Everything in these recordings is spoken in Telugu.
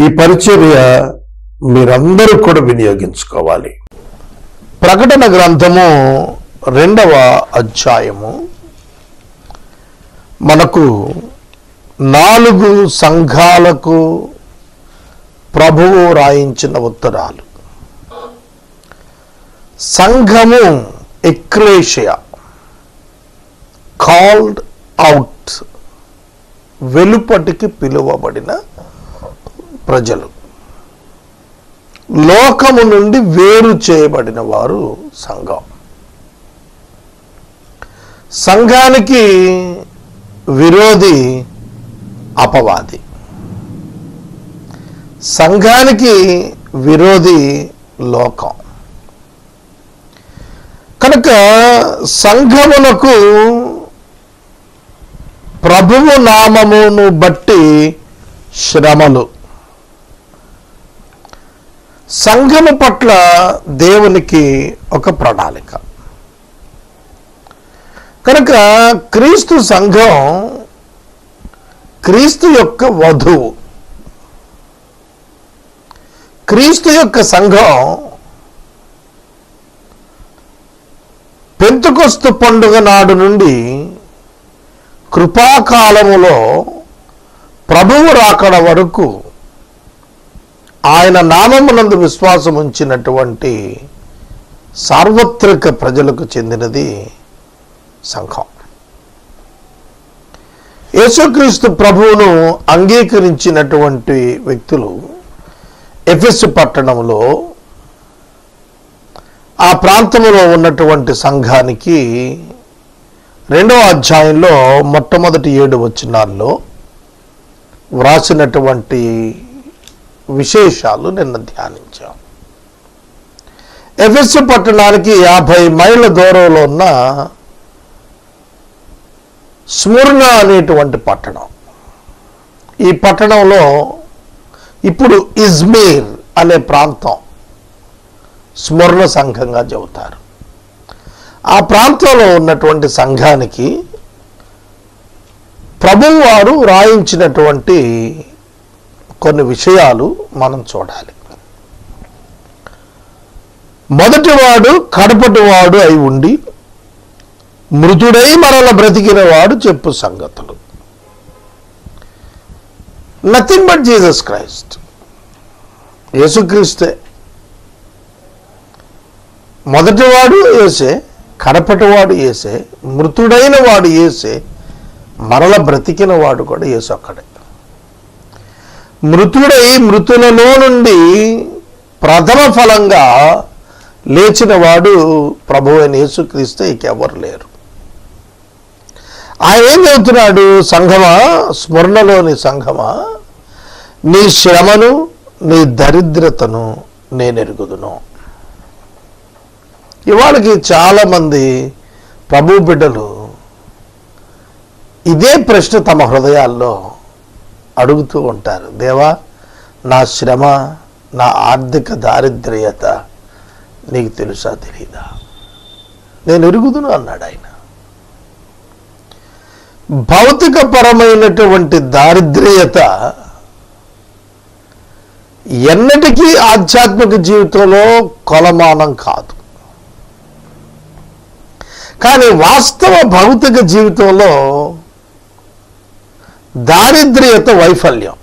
ఈ పరిచర్య మీరందరూ కూడా వినియోగించుకోవాలి. ప్రకటన గ్రంథము రెండవ అధ్యాయము. మనకు నాలుగు సంఘాలకు ప్రభువు రాయించిన ఉత్తరాలు. సంఘము ఎక్రేషియా కాల్డ్ అవుట్ వెలుపటికి పిలువబడిన ప్రజలు. లోకము నుండి వేరు చేయబడిన వారు సంఘం. సంఘానికి విరోధి అపవాది. సంఘానికి విరోధి లోకం. కనుక సంఘమునకు ప్రభువు నామమును బట్టి శ్రమలు సంఘము పట్ల దేవునికి ఒక ప్రణాళిక. కనుక క్రీస్తు సంఘం క్రీస్తు యొక్క వధువు. క్రీస్తు యొక్క సంఘం పెంతుకొస్తు పండుగ నాడు నుండి కృపాకాలములో ప్రభువు రాకడ వరకు ఆయన నామమునందు విశ్వాసం ఉంచినటువంటి సార్వత్రిక ప్రజలకు చెందినది సంఘం. యేసుక్రీస్తు ప్రభువును అంగీకరించినటువంటి వ్యక్తులు ఎఫెస్ పట్టణంలో ఆ ప్రాంతంలో ఉన్నటువంటి సంఘానికి రెండవ అధ్యాయంలో మొట్టమొదటి ఏడు వచనాల్లో వ్రాసినటువంటి విశేషాలు నిన్న ధ్యానించాం. ఎఫెస్ పట్టణానికి యాభై మైళ్ళ దూరంలో ఉన్న స్మూర్ణ అనేటువంటి పట్టణం. ఈ పట్టణంలో ఇప్పుడు ఇజ్మీర్ అనే ప్రాంతం స్మరణ సంఘంగా చెబుతారు. ఆ ప్రాంతంలో ఉన్నటువంటి సంఘానికి ప్రభువారు రాయించినటువంటి కొన్ని విషయాలు మనం చూడాలి. మొదటివాడు కడపటివాడు అయి ఉండి మృతుడై మరల బ్రతికిన వాడు చెప్పు సంగతులు. నథింగ్ బట్ జీసస్ క్రైస్ట్ యేసుక్రీస్తే. మొదటివాడు ఏసే కడపటివాడు ఏసే మృతుడైన వాడు ఏసే మరల బ్రతికిన వాడు కూడా ఏసు అక్కడే మృతుడై మృతులలో నుండి ప్రథమ ఫలంగా లేచిన వాడు ప్రభు అయిన యేసుక్రీస్తు ఇంకెవరు లేరు. ఆయన ఏం చెబుతున్నాడు సంఘమా? స్మరణలోని సంఘమా? నీ శ్రమను నీ దరిద్రతను నేను ఎరుగుదును. ఇవాళకి చాలామంది ప్రభు బిడ్డలు ఇదే ప్రశ్న తమ హృదయాల్లో అడుగుతూ ఉంటారు. దేవా నా శ్రమ నా ఆర్థిక దారిద్ర్యత నీకు తెలుసా తెలీదా? నేను ఎరుగుదును అన్నాడు ఆయన. భౌతిక పరమైనటువంటి దారిద్ర్యత ఎన్నటికీ ఆధ్యాత్మిక జీవితంలో కొలమానం కాదు. కానీ వాస్తవ భౌతిక జీవితంలో దారిద్ర్యత వైఫల్యం.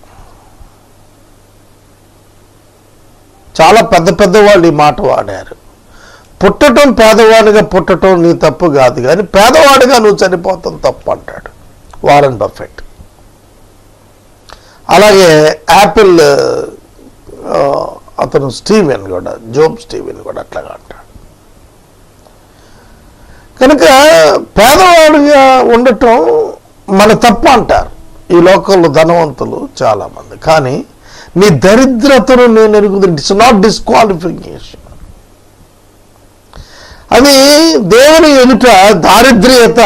చాలా పెద్ద పెద్ద వాళ్ళు ఈ మాట వాడారు. పుట్టడం పేదవాడిగా పుట్టటం నీ తప్పు కాదు కానీ పేదవాడిగా నువ్వు చనిపోతాం తప్పు అంటాడు వారన్ బఫెట్. అలాగే యాపిల్ అతను స్టీవెన్ కూడా జోబ్ స్టీవెన్ కూడా అట్లాగా అంటాడు. కనుక పేదవాడిగా ఉండటం మన తప్పు అంటారు. ఈ లోకంలో ధనవంతులు చాలామంది కానీ నీ దరిద్రతను నేను ఎరుగుతుంది ఇట్స్ నాట్ డిస్క్వాలిఫికేషన్ అది దేవుని ఎదుట దారిద్ర్యత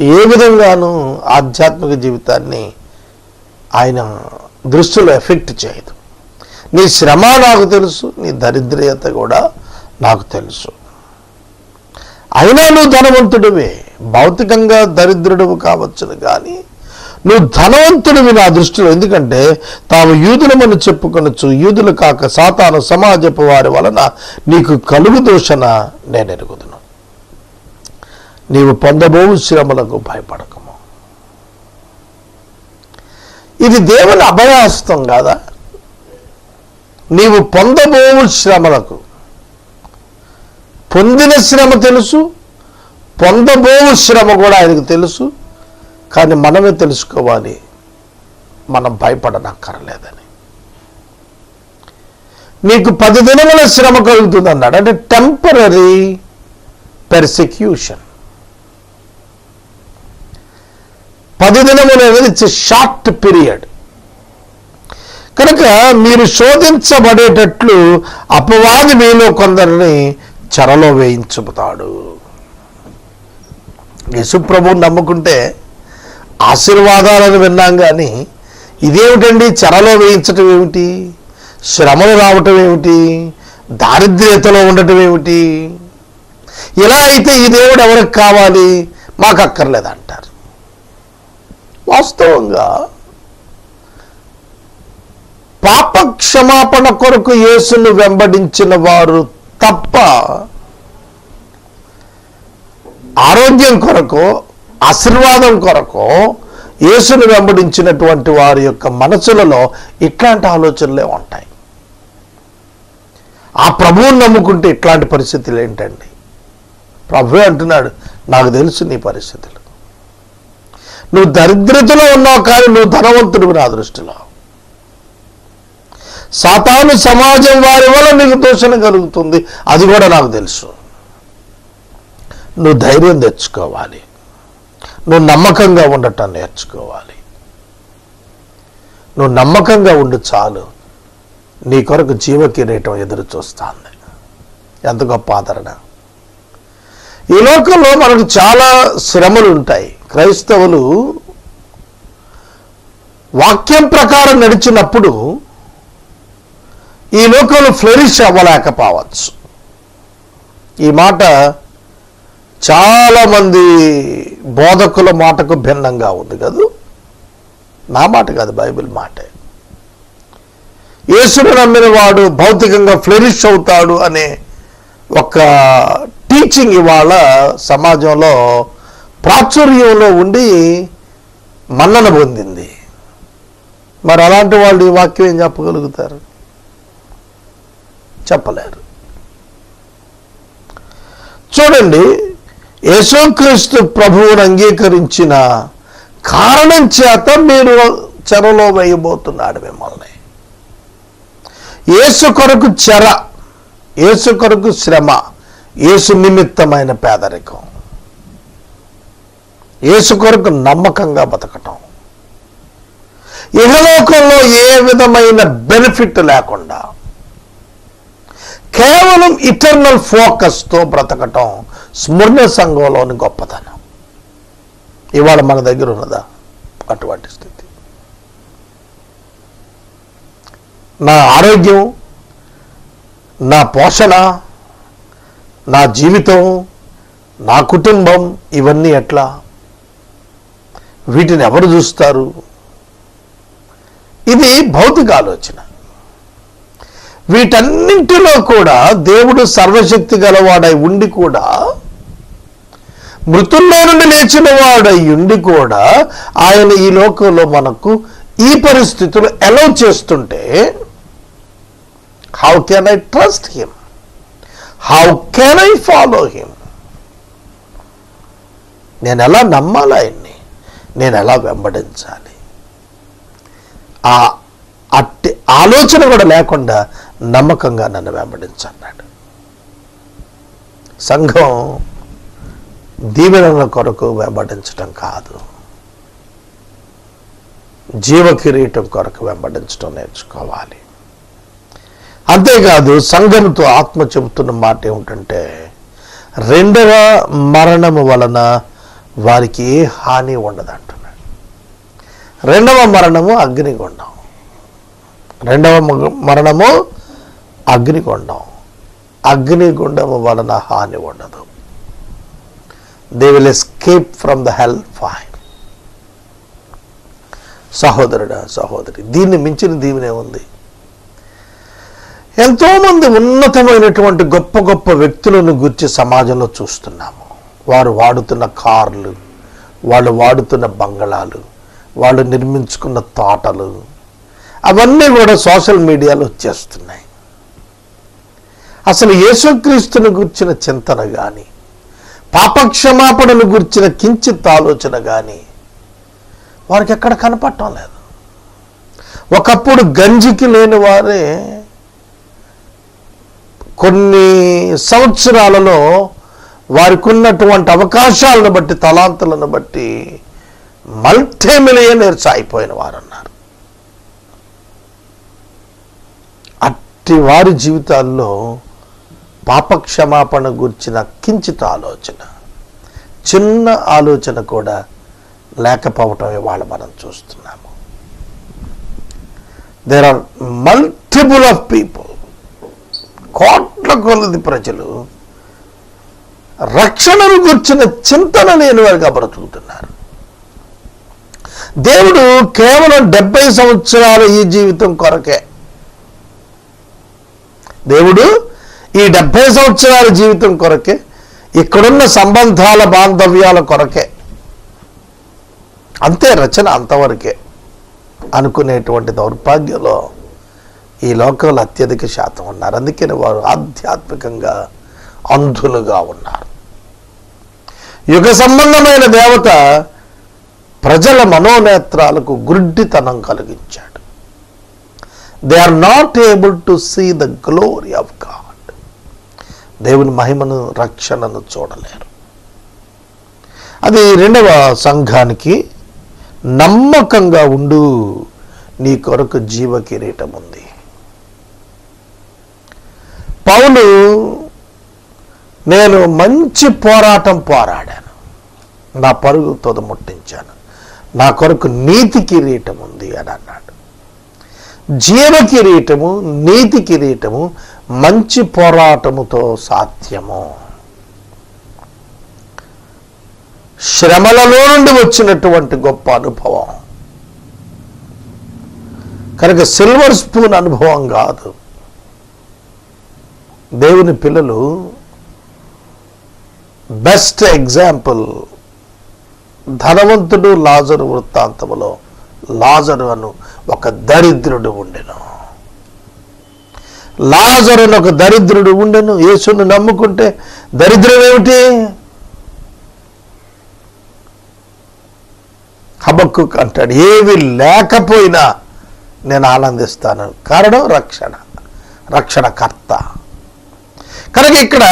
ఏ విధంగానూ ఆధ్యాత్మిక జీవితాన్ని ఆయన దృష్టిలో ఎఫెక్ట్ చేయదు. నీ శ్రమ నాకు తెలుసు నీ దరిద్రత కూడా నాకు తెలుసు. అయినా నువ్వు ధనవంతుడివే. భౌతికంగా దరిద్రుడు కావచ్చును కానీ నువ్వు ధనవంతుడివి నా దృష్టిలో. ఎందుకంటే తాము యూదులమని చెప్పుకొనొచ్చు యూదులు కాక సాతాను సమాజపు వారి వలన నీకు కలుగు దోషణ నేను ఎరుగుదును నీవు పొందబోవు శ్రమలకు భయపడకము. ఇది దేవుని అభయాస్తం కాదా? నీవు పొందబోవు శ్రమలకు. పొందిన శ్రమ తెలుసు పొందబోవు శ్రమ కూడా ఆయనకు తెలుసు. కానీ మనమే తెలుసుకోవాలి. మనం భయపడనక్కర్లేదని. నీకు పది దినముల శ్రమ కలుగుతుంది అన్నాడు అంటే టెంపరీ పెర్సిక్యూషన్ పది దినములు అనేది ఇట్స్ షార్ట్ పీరియడ్ కనుక మీరు శోధించబడేటట్లు అపవాది మీలో కొందరిని చెరలో వేయించుతాడు యశుప్రభుని నమ్ముకుంటే ఆశీర్వాదాలను విన్నాం కానీ ఇదేమిటండి చెరలో వేయించటం ఏమిటి? శ్రమలు రావటం ఏమిటి? దారిద్ర్యతలో ఉండటం ఏమిటి? ఇలా అయితే ఈ దేవుడు ఎవరికి కావాలి? మాకు అక్కర్లేదంటారు. వాస్తవంగా పాప క్షమాపణ కొరకు యేసును వెంబడించిన వారు తప్ప ఆరోగ్యం కొరకు ఆశీర్వాదం కొరకు యేసును వెంబడించినటువంటి వారి యొక్క మనసులలో ఇట్లాంటి ఆలోచనలే ఉంటాయి. ఆ ప్రభువుని నమ్ముకుంటే ఇట్లాంటి పరిస్థితులు ఏంటండి? ప్రభువే అంటున్నాడు నాకు తెలుసు నీ పరిస్థితులు. నువ్వు దరిద్రతలో ఉన్నావు కానీ నువ్వు ధనవంతుడివి నా దృష్టిలో. సాతాను సమాజం వారి వల్ల నీకు దోషణ కలుగుతుంది అది కూడా నాకు తెలుసు. నువ్వు ధైర్యం తెచ్చుకోవాలి. నువ్వు నమ్మకంగా ఉండటం నేర్చుకోవాలి. నువ్వు నమ్మకంగా ఉండు చాలు. నీ కొరకు జీవ కిరీటం ఎదురు చూస్తుంది. ఎంత గొప్ప ఆదరణ. ఈ లోకంలో మనకు చాలా శ్రమలు ఉంటాయి క్రైస్తవులు వాక్యం ప్రకారం నడిచినప్పుడు ఈ లోకంలో ఫ్లరిష్ అవ్వలేకపోవచ్చు. ఈ మాట చాలామంది బోధకుల మాటకు భిన్నంగా ఉంది కదా? నా మాట కాదు బైబిల్ మాటే. యేసును నమ్మిన వాడు భౌతికంగా ఫ్లరిష్ అవుతాడు అనే ఒక టీచింగ్ ఇవాళ సమాజంలో ప్రాచుర్యంలో ఉండి మన్నన పొందింది. మరి అలాంటి వాళ్ళు ఈ వాక్యం ఏం చెప్పగలుగుతారు? చెప్పలేరు. చూడండి యేసుక్రీస్తు ప్రభువును అంగీకరించిన కారణం చేత మీరు చెరలో వేయబోతున్నాడు మిమ్మల్ని. యేసు కొరకు చెర యేసు కొరకు శ్రమ యేసు నిమిత్తమైన పేదరికం. యేసు కొరకు నమ్మకంగా బతకటం. ఇహలోకంలో ఏ విధమైన బెనిఫిట్ లేకుండా కేవలం ఇటర్నల్ ఫోకస్తో బ్రతకటం స్మరణ సంఘంలోని గొప్పతనం. ఇవాళ మన దగ్గర ఉన్నదా? అటువంటి స్థితి. నా ఆరోగ్యం నా పోషణ నా జీవితం నా కుటుంబం ఇవన్నీ ఎట్లా? వీటిని ఎవరు చూస్తారు? ఇది భౌతిక ఆలోచన. వీటన్నింటిలో కూడా దేవుడు సర్వశక్తి గలవాడై ఉండి కూడా మృతుల్లో నుండి లేచిన వాడయ్యుండి కూడా ఆయన ఈ లోకంలో మనకు ఈ పరిస్థితులు ఎలా చేస్తుంటే how can I trust him how can I follow him నేను ఎలా నమ్మాలి ఆయన్ని? నేను ఎలా వెంబడించాలి? ఆ అట్టి ఆలోచన కూడా లేకుండా నమ్మకంగా నన్ను వెంబడించన్నాడు. సంఘం దీవెనల కొరకు వెంబడించటం కాదు. జీవ కిరీటం కొరకు వెంబడించడం నేర్చుకోవాలి. అంతేకాదు సంఘంతో ఆత్మ చెబుతున్న మాట ఏమిటంటే రెండవ మరణము వలన వారికి ఏ హాని ఉండదు అంటున్నాడు రెండవ మరణము అగ్నిగుండం. రెండవ మరణము అగ్నిగుండం. అగ్నిగుండము వలన హాని ఉండదు. They will escape from the hell fire సహోదరుడా సహోదరి దీన్ని మించిన దీవెనే ఉంది ఎంతోమంది ఉన్నతమైనటువంటి గొప్ప గొప్ప వ్యక్తులను గురించి సమాజంలో చూస్తున్నాము. వారు వాడుతున్న కార్లు వాళ్ళు వాడుతున్న బంగళాలు వాళ్ళు నిర్మించుకున్న తోటలు అవన్నీ కూడా సోషల్ మీడియాలో వచ్చేస్తున్నాయి. అసలు యేసుక్రీస్తుని గుర్చిన చింతన కానీ పాపక్షమాపణను గుర్చిన కించిత్ ఆలోచన కానీ వారికి ఎక్కడ కనపడటం లేదు. ఒకప్పుడు గంజికి లేని వారే కొన్ని సంవత్సరాలలో వారికి ఉన్నటువంటి అవకాశాలను బట్టి తలాంతులను బట్టి మల్టీ మిలియనర్స్ అయిపోయిన వారు ఉన్నారు అట్టి వారి జీవితాల్లో పాపక్షమాపణ గురించిన కించిత ఆలోచన. చిన్న ఆలోచన కూడా లేకపోవటం ఇవాళ మనం చూస్తున్నాము. There are multiple of people కోట్ల కొలది ప్రజలు రక్షణను గుర్చిన చింతన లేని వారిగా బ్రతుకుతున్నారు. దేవుడు కేవలం డెబ్బై సంవత్సరాల ఈ జీవితం కొరకే. దేవుడు ఈ డెబ్బై సంవత్సరాల జీవితం కొరకే ఇక్కడున్న సంబంధాల బాంధవ్యాల కొరకే. అంతే రచన అంతవరకే అనుకునేటువంటి దౌర్భాగ్యంలో ఈ లోకంలో అత్యధిక శాతం ఉన్నారు. అందుకని వారు ఆధ్యాత్మికంగా అంధులుగా ఉన్నారు. యుగ సంబంధమైన దేవత ప్రజల మనోనేత్రాలకు గుడ్డితనం కలిగించాడు. They are not able to see the glory of దేవుని మహిమను రక్షణను చూడలేరు. అది రెండవ సంఘానికి నమ్మకంగా ఉండు నీ కొరకు జీవ కిరీటం ఉంది. పౌలు నేను మంచి పోరాటం పోరాడాను. నా పరుగు తొదముట్టించాను. నా కొరకు నీతి కిరీటం ఉంది అని అన్నాడు. జీవ కిరీటము నీతి కిరీటము మంచి పోరాటముతో సాధ్యము. శ్రమలలో నుండి వచ్చినటువంటి గొప్ప అనుభవం. కనుక సిల్వర్ స్పూన్ అనుభవం కాదు. దేవుని పిల్లలు బెస్ట్ ఎగ్జాంపుల్ ధనవంతుడు లాజరు వృత్తాంతములో లాజరు అను ఒక దరిద్రుడు ఉండెను లాజరుని ఒక దరిద్రుడు ఉండను యేసును నమ్ముకుంటే దరిద్రం ఏమిటి? హబక్కు అంటాడు ఏవి లేకపోయినా నేను ఆనందిస్తాను. కారణం రక్షణ రక్షణకర్త. కనుక ఇక్కడ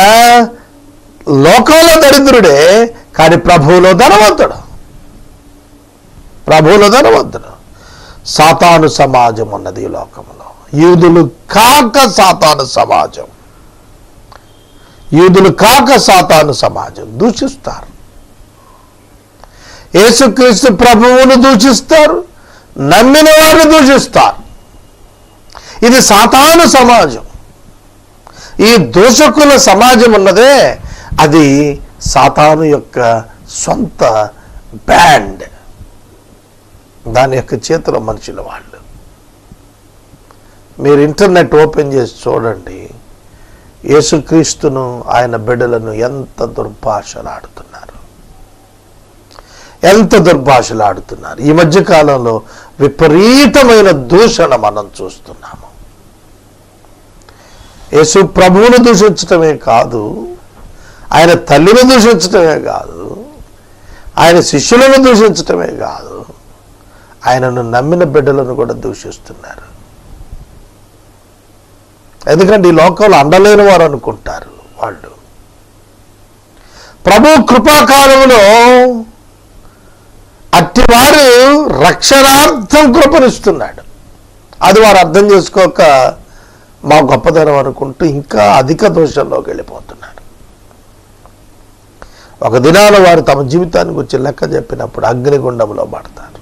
లోకంలో దరిద్రుడే కానీ ప్రభువులో ధనవంతుడు. ప్రభువులో ధనవంతుడు. సాతాను సమాజం ఉన్నది ఈ లోకంలో. యూదులు కాక సాతాను సమాజం. యూదులు కాక సాతాను సమాజం. దూషిస్తారు. యేసుక్రీస్తు ప్రభువును దూషిస్తారు. నమ్మిన వారిని దూషిస్తారు. ఇది సాతాను సమాజం. ఈ దూషకుల సమాజం ఉన్నదే అది సాతాను యొక్క సొంత బ్యాండ్. దాని యొక్క చేతిలో మనుషుల వాళ్ళు. మీరు ఇంటర్నెట్ ఓపెన్ చేసి చూడండి. యేసుక్రీస్తును ఆయన బిడ్డలను ఎంత దుర్భాషలాడుతున్నారు. ఎంత దుర్భాషలాడుతున్నారు. ఈ మధ్య కాలంలో విపరీతమైన దూషణ మనం చూస్తున్నాము. యేసు ప్రభువును దూషించటమే కాదు ఆయన తల్లిని దూషించటమే కాదు ఆయన శిష్యులను దూషించటమే కాదు ఆయనను నమ్మిన బిడ్డలను కూడా దూషిస్తున్నారు. ఎందుకంటే ఈ లోకంలో అండలేని వారు అనుకుంటారు వాళ్ళు. ప్రభు కృపాకాలంలో అట్టివారు రక్షణార్థం కృపనిస్తున్నాడు అది వారు అర్థం చేసుకోక మా గొప్పతనం అనుకుంటూ ఇంకా అధిక దోషంలోకి వెళ్ళిపోతున్నారు. ఒక దినాన వారు తమ జీవితానికి వచ్చి లెక్క చెప్పినప్పుడు అగ్నిగుండంలో పడతారు.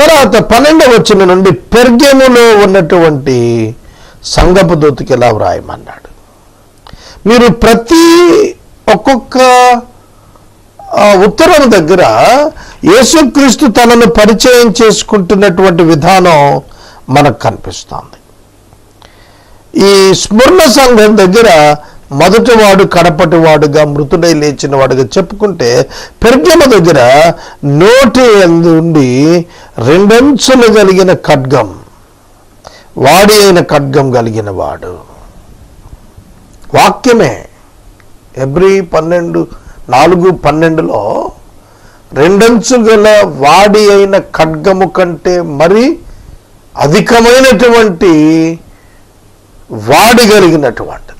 తర్వాత పన్నెండవ వచ్చిన నుండి పెర్గెములో ఉన్నటువంటి సంగపు దూతకి ఎలా వ్రాయమన్నాడు? మీరు ప్రతి ఒక్కొక్క ఉత్తరం దగ్గర యేసుక్రీస్తు తనను పరిచయం చేసుకుంటున్నటువంటి విధానం మనకు కనిపిస్తోంది. ఈ స్మరణ సంఘం దగ్గర మొదటివాడు కడపటి వాడుగా మృతుడై లేచిన వాడుగా చెప్పుకుంటే పెర్గమ దగ్గర నోటి నుండి రెండంచులు కలిగిన ఖడ్గం వాడి అయిన ఖడ్గం కలిగిన వాడు. వాక్యమే ఎబ్రి పన్నెండు నాలుగు పన్నెండులో రెండంచు గల వాడి అయిన ఖడ్గము కంటే మరి అధికమైనటువంటి వాడి కలిగినటువంటిది.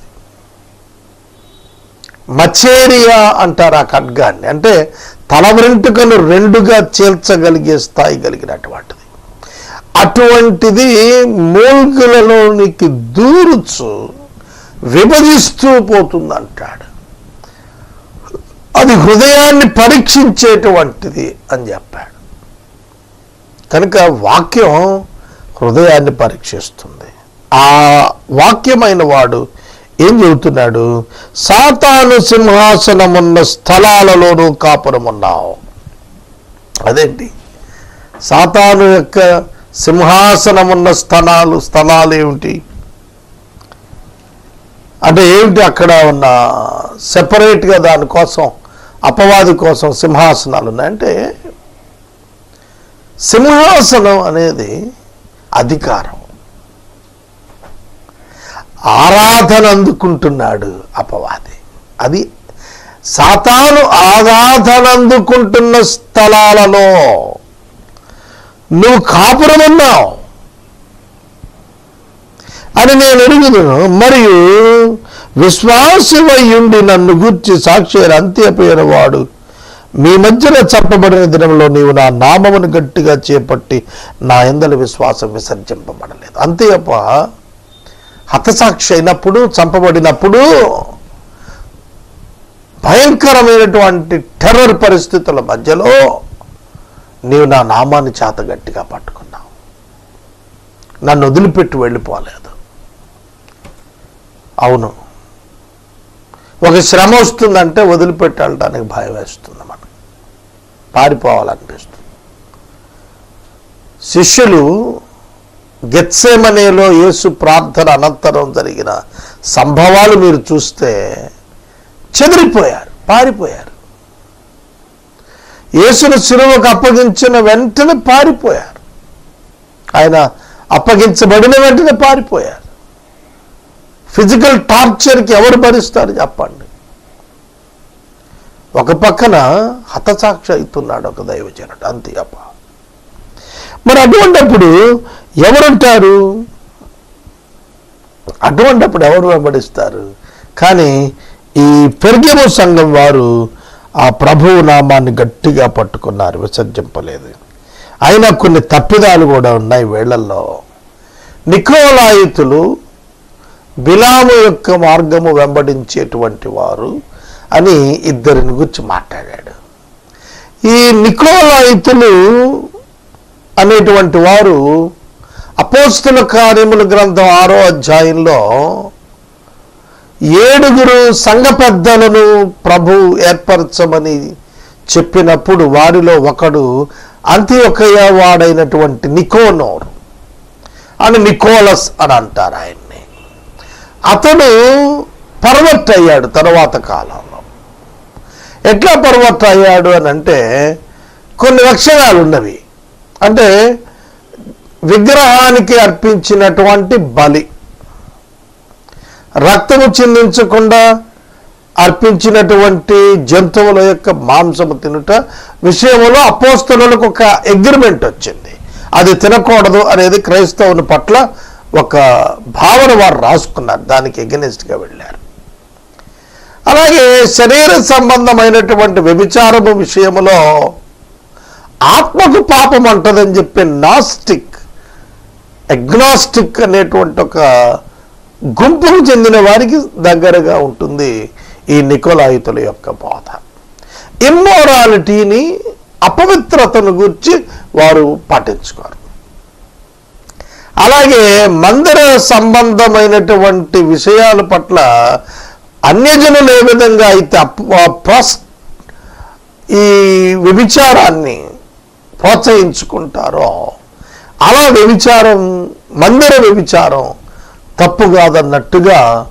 మచేరియా అంటారు ఆ ఖడ్గాన్ని. అంటే తల వెంట్రుకను రెండుగా చేర్చగలిగే స్థాయి కలిగినటువంటిది. అటువంటిది మూల్గులలోనికి దూరుచు విభజిస్తూ పోతుందంటాడు. అది హృదయాన్ని పరీక్షించేటువంటిది అని చెప్పాడు. కనుక వాక్యం హృదయాన్ని పరీక్షిస్తుంది. ఆ వాక్యమైన వాడు ఏం చెబుతున్నాడు? సాతాను సింహాసనమున్న స్థలాలలోనూ కాపురమున్నావు. అదేంటి? సాతాను యొక్క సింహాసనమున్న స్థలాలు స్థలాలు ఏమిటి? అంటే ఏమిటి అక్కడ ఉన్న సెపరేట్గా దానికోసం అపవాది కోసం సింహాసనాలు ఉన్నాయంటే సింహాసనం అనేది అధికారం. ఆరాధన అందుకుంటున్నాడు అపవాది. అది సాతాను ఆరాధన అందుకుంటున్న స్థలాలలో నువ్వు కాపురం ఉన్నావు అని నేను అడుగుదును మరియు విశ్వాసమయ్యుండి నన్ను గూర్చి సాక్షి అంత్యపోయిన వాడు. మీ మధ్యన చంపబడిన దినంలో నీవు నా నామమును గట్టిగా చేపట్టి నా ఎందల విశ్వాసం విసర్జింపబడలేదు. అంతేయప్ప హతసాక్షి అయినప్పుడు చంపబడినప్పుడు భయంకరమైనటువంటి టెర్రర్ పరిస్థితుల మధ్యలో నీవు నా నామాన్ని చేత గట్టిగా పట్టుకున్నావు. నన్ను వదిలిపెట్టి వెళ్ళిపోలేదు. అవును. ఒక శ్రమ వస్తుందంటే వదిలిపెట్టి వెళ్ళడానికి భయం వేస్తుంది మనకు. పారిపోవాలనిపిస్తుంది. శిష్యులు గెత్సేమనేలో యేసు ప్రార్థన అనంతరం జరిగిన సంభవాలు మీరు చూస్తే చెదిరిపోయారు పారిపోయారు. యేసును సిలువకు అప్పగించిన వెంటనే పారిపోయారు. ఆయన అప్పగించబడిన వెంటనే పారిపోయారు. ఫిజికల్ టార్చర్కి ఎవరు భరిస్తారు చెప్పండి. ఒక పక్కన హతసాక్షి అవుతున్నాడు ఒక దైవజనుడు అంతే అప్ప. మరి అటువంటిప్పుడు ఎవరుంటారు? అటువంటిప్పుడు ఎవరు వెంబడిస్తారు? కానీ ఈ పెరిగేమో సంఘం వారు ఆ ప్రభువు నామాన్ని గట్టిగా పట్టుకున్నారు విసర్జింపలేదు. అయినా కొన్ని తప్పిదాలు కూడా ఉన్నాయి వేళ్ళలో. నికోలాయితులు బిలాము యొక్క మార్గము వెంబడించేటువంటి వారు అని ఇద్దరిని గురించి మాట్లాడాడు. ఈ నికోలాయితులు అనేటువంటి వారు అపోస్తుల కార్యముల గ్రంథం ఆరో అధ్యాయంలో ఏడుగురు సంఘ పెద్దలను ప్రభు ఏర్పరచమని చెప్పినప్పుడు వారిలో ఒకడు అంత్యొకయ వాడైనటువంటి నికోనోరు. అని నికోలస్ అని అంటారు ఆయన్ని. అతడు పర్వట్ అయ్యాడు తర్వాత కాలంలో. ఎట్లా పర్వట్ అయ్యాడు అని అంటే కొన్ని లక్షణాలు ఉన్నవి. అంటే విగ్రహానికి అర్పించినటువంటి బలి. రక్తము చిందించకుండా అర్పించినటువంటి జంతువుల యొక్క మాంసము తినుట విషయంలో అపోస్తలకు ఒక అగ్రిమెంట్ వచ్చింది. అది తినకూడదు అనేది క్రైస్తవుల పట్ల ఒక భావన వారు రాసుకున్నారు. దానికి ఎగనెస్ట్గా వెళ్ళారు. అలాగే శరీర సంబంధమైనటువంటి వ్యభిచారము విషయంలో ఆత్మకు పాపం అంటదని చెప్పి నాస్టిక్ అగ్నాస్టిక్ అనేటువంటి ఒక గుంపుకు చెందిన వారికి దగ్గరగా ఉంటుంది ఈ నికోలాయితుల యొక్క బోధ. ఇమ్మోరాలిటీని అపవిత్రతను గురించి వారు పాటించుకోరు. అలాగే మందిర సంబంధమైనటువంటి విషయాల పట్ల అన్యజనులు ఏ విధంగా అయితే అప్- ఈ వ్యభిచారాన్ని ప్రోత్సహించుకుంటారో అలా వ్యభిచారం మందిర వ్యభిచారం తప్పు కాదన్నట్టుగా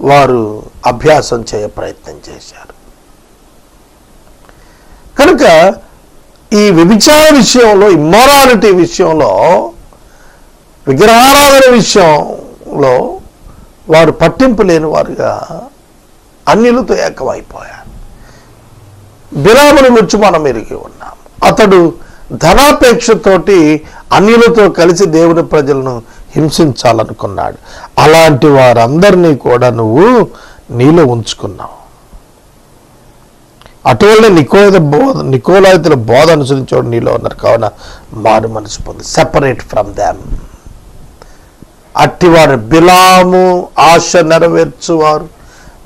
వారు అభ్యాసం చేయ ప్రయత్నం చేశారు. కనుక ఈ వ్యభిచార విషయంలో ఇమ్మారాలిటీ విషయంలో విగ్రహారాధన విషయంలో వారు పట్టింపు లేని వారుగా అన్యులతో ఏకమైపోయారు. బిలాముని గురించి మనం ఎరిగి ఉన్నాం. అతడు ధనాపేక్షతోటి అన్యులతో కలిసి దేవుని ప్రజలను హింసించాలనుకున్నాడు. అలాంటి వారందరినీ కూడా నువ్వు నీలో ఉంచుకున్నావు. అటువంటి నికోద బోధ నికోలాయితుల బోధ అనుసరించేవాడు నీలో ఉన్నారు. కావున మారు మనసు పొంది. సెపరేట్ ఫ్రమ్ దామ్ అట్టివారు బిలాము ఆశ నెరవేర్చువారు.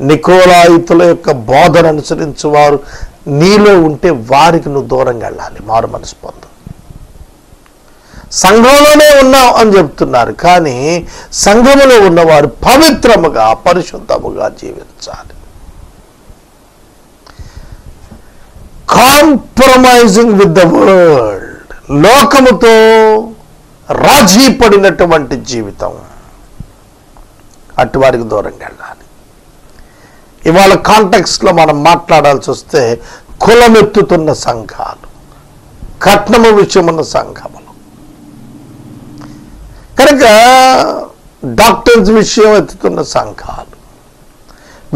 నికోలాయితుల యొక్క బోధన అనుసరించువారు. నీలో ఉంటే వారికి నువ్వు దూరంగా వెళ్ళాలి. మారు మనసు పొందు. సంఘంలోనే ఉన్నాం అని చెప్తున్నారు కానీ సంఘములో ఉన్నవారు పవిత్రముగా పరిశుద్ధముగా జీవించాలి. Compromising with the world. లోకముతో రాజీ పడినటువంటి జీవితం. అటువారికి దూరంగా వెళ్ళాలి. ఇవాళ కాంటెక్స్లో మనం మాట్లాడాల్సి వస్తే కులమెత్తుతున్న సంఘాలు కట్నము విషయమున్న సంఘం కనుక డాక్టర్స్ విషయం ఎత్తుతున్న సంఘాలు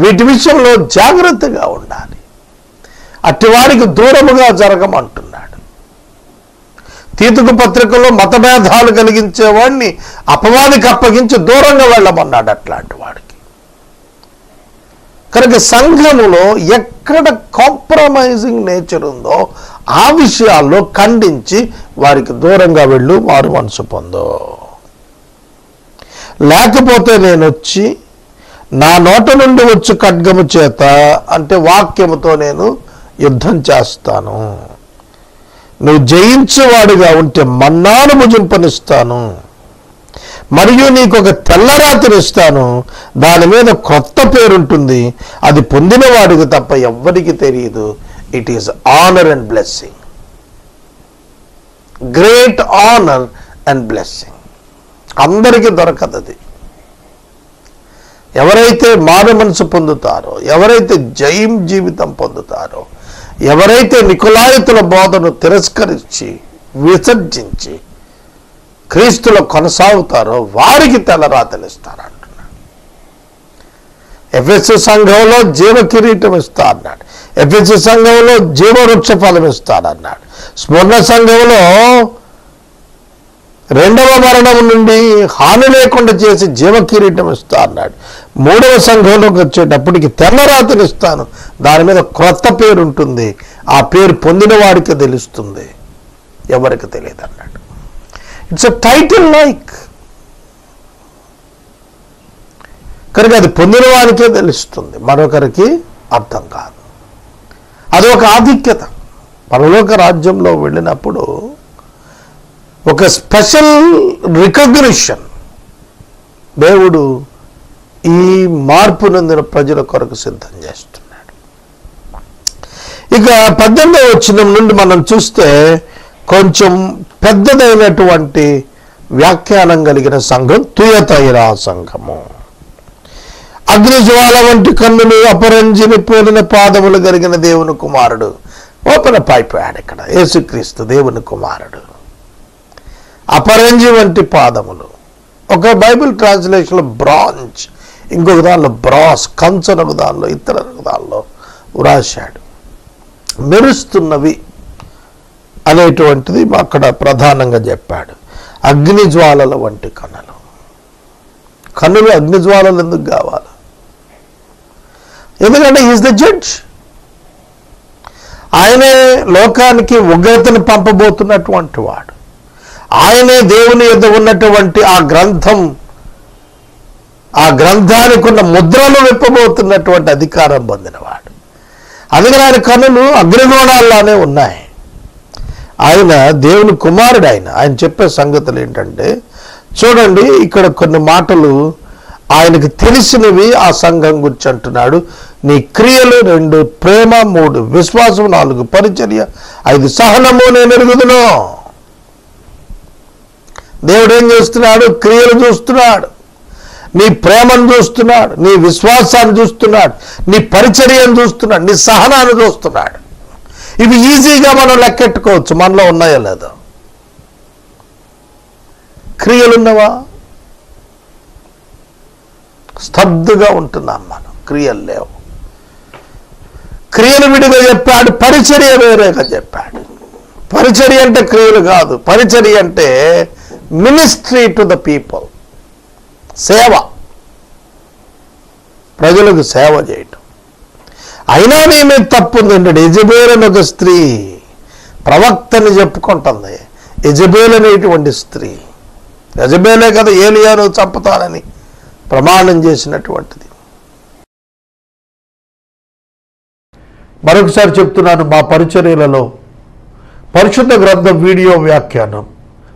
వీటి విషయంలో జాగ్రత్తగా ఉండాలి. అట్టివాడికి దూరముగా జరగమంటున్నాడు. తీతుకు పత్రికలో మతభేదాలు కలిగించేవాడిని అపవాదికి అప్పగించి దూరంగా వెళ్ళమన్నాడు అట్లాంటి వాడికి. కనుక సంఘములో ఎక్కడ కాంప్రమైజింగ్ నేచర్ ఉందో ఆ విషయాల్లో ఖండించి వారికి దూరంగా వెళ్ళు వారు మనసు పొందో. లేకపోతే నేను వచ్చి నా నోట నుండి వచ్చు ఖడ్గము చేత అంటే వాక్యముతో నేను యుద్ధం చేస్తాను. నువ్వు జయించేవాడిగా ఉంటే మన్నాను భుజింపనిస్తాను. మరియు నీకు ఒక తెల్లరాత్రి ఇస్తాను. దాని మీద కొత్త పేరుంటుంది. అది పొందిన వాడికి తప్ప ఎవ్వరికి తెలియదు. It is honour and blessing great honour and blessing అందరికీ దొరకదు అది. ఎవరైతే మారు మనసు పొందుతారో ఎవరైతే జయం జీవితం పొందుతారో ఎవరైతే నికులాయతుల బోధను తిరస్కరించి విసర్జించి క్రీస్తులో కొనసాగుతారో వారికి తెల్లరాతలు ఇస్తారంటున్నాడు. ఎఫ్ఎస్ సంఘంలో జీవ కిరీటం ఇస్తా అన్నాడు ఎఫ్ఎస్ సంఘంలో జీవవృక్ష ఫలం ఇస్తాడన్నాడు స్మరణ సంఘంలో రెండవ మరణం నుండి హాని లేకుండా చేసి జీవకిరీటం ఇస్తా అన్నాడు. మూడవ సంఘంలోకి వచ్చేటప్పటికి తెల్లరాతిని ఇస్తాను దాని మీద క్రొత్త పేరు ఉంటుంది. ఆ పేరు పొందిన వాడికి తెలుస్తుంది. ఎవరికి తెలియదు అన్నాడు. ఇట్స్ అ టైటిల్ లైక్ కనుక అది పొందిన వారికే తెలుస్తుంది. మరొకరికి అర్థం కాదు. అది ఒక ఆధిక్యత. పరలోక రాజ్యంలో వెళ్ళినప్పుడు ఒక స్పెషల్ రికగ్నిషన్. దేవుడు ఈ మార్పు నందిన ప్రజల కొరకు సిద్ధం చేస్తున్నాడు. ఇక పద్దెనిమిదవ వచ్చిన నుండి మనం చూస్తే కొంచెం పెద్దదైనటువంటి వ్యాఖ్యానం కలిగిన సంఘం తుయతైరా సంఘము. అగ్నిజ్వాల వంటి కన్నులు అపరంజిని పోలిన పాదములు కలిగిన దేవుని కుమారుడు. ఓపెన్ అప్ అయిపోయాడు ఇక్కడ. యేసుక్రీస్తు దేవుని కుమారుడు. అపరంజి వంటి పాదములు. ఒక బైబిల్ ట్రాన్స్లేషన్లో బ్రాంచ్ ఇంకొక దానిలో బ్రాస్ కంచనకు దానిలో ఇతర దానిలో వ్రాశాడు. మెరుస్తున్నవి అనేటువంటిది అక్కడ ప్రధానంగా చెప్పాడు. అగ్నిజ్వాలల వంటి కనులు కన్నులు అగ్నిజ్వాలలు ఎందుకు కావాలి? ఎందుకంటే ఈజ్ ద జడ్జ్ ఆయనే లోకానికి ఉగ్రతను పంపబోతున్నటువంటి వాడు. ఆయనే దేవుని యొద్ద ఉన్నటువంటి ఆ గ్రంథం ఆ గ్రంథానికి ఉన్న ముద్రలు విప్పబోతున్నటువంటి అధికారం పొందినవాడు. అందుకని ఆయన కనులు అగ్నిగోణాల్లానే ఉన్నాయి. ఆయన దేవుని కుమారుడు ఆయన ఆయన చెప్పే సంగతులు ఏంటంటే చూడండి ఇక్కడ కొన్ని మాటలు ఆయనకు తెలిసినవి ఆ సంఘం గురించి అంటున్నాడు. నీ క్రియలు రెండు ప్రేమ మూడు విశ్వాసం నాలుగు పరిచర్య ఐదు సహనము నేను ఎరుగుదును. దేవుడు ఏం చేస్తున్నాడు? క్రియలు చూస్తున్నాడు. నీ ప్రేమను చూస్తున్నాడు. నీ విశ్వాసాన్ని చూస్తున్నాడు. నీ పరిచర్యను చూస్తున్నాడు. నీ సహనాన్ని చూస్తున్నాడు. ఇవి ఈజీగా మనం లెక్కెట్టుకోవచ్చు. మనలో ఉన్నాయో లేదో. క్రియలున్నవా? స్తబ్దుగా ఉంటున్నాం మనం. క్రియలు లేవు. క్రియలు విడిగా చెప్పాడు. పరిచర్య వేరేగా చెప్పాడు. పరిచర్య అంటే క్రియలు కాదు. పరిచర్య అంటే మినిస్ట్రీ టు ద పీపుల్. సేవ. ప్రజలకు సేవ చేయటం. అయినా నీ మీద తప్పు ఉందండి ఎజబేల్ అని ఒక స్త్రీ ప్రవక్తని చెప్పుకుంటుంది. ఎజబేల్ అనేటువంటి స్త్రీ. యజబేలే కదా ఏలియాను చంపుతానని ప్రమాణం చేసినటువంటిది. మరొకసారి చెప్తున్నాను మా పరిచర్యలలో పరిశుద్ధ గ్రంథ వీడియో వ్యాఖ్యానం.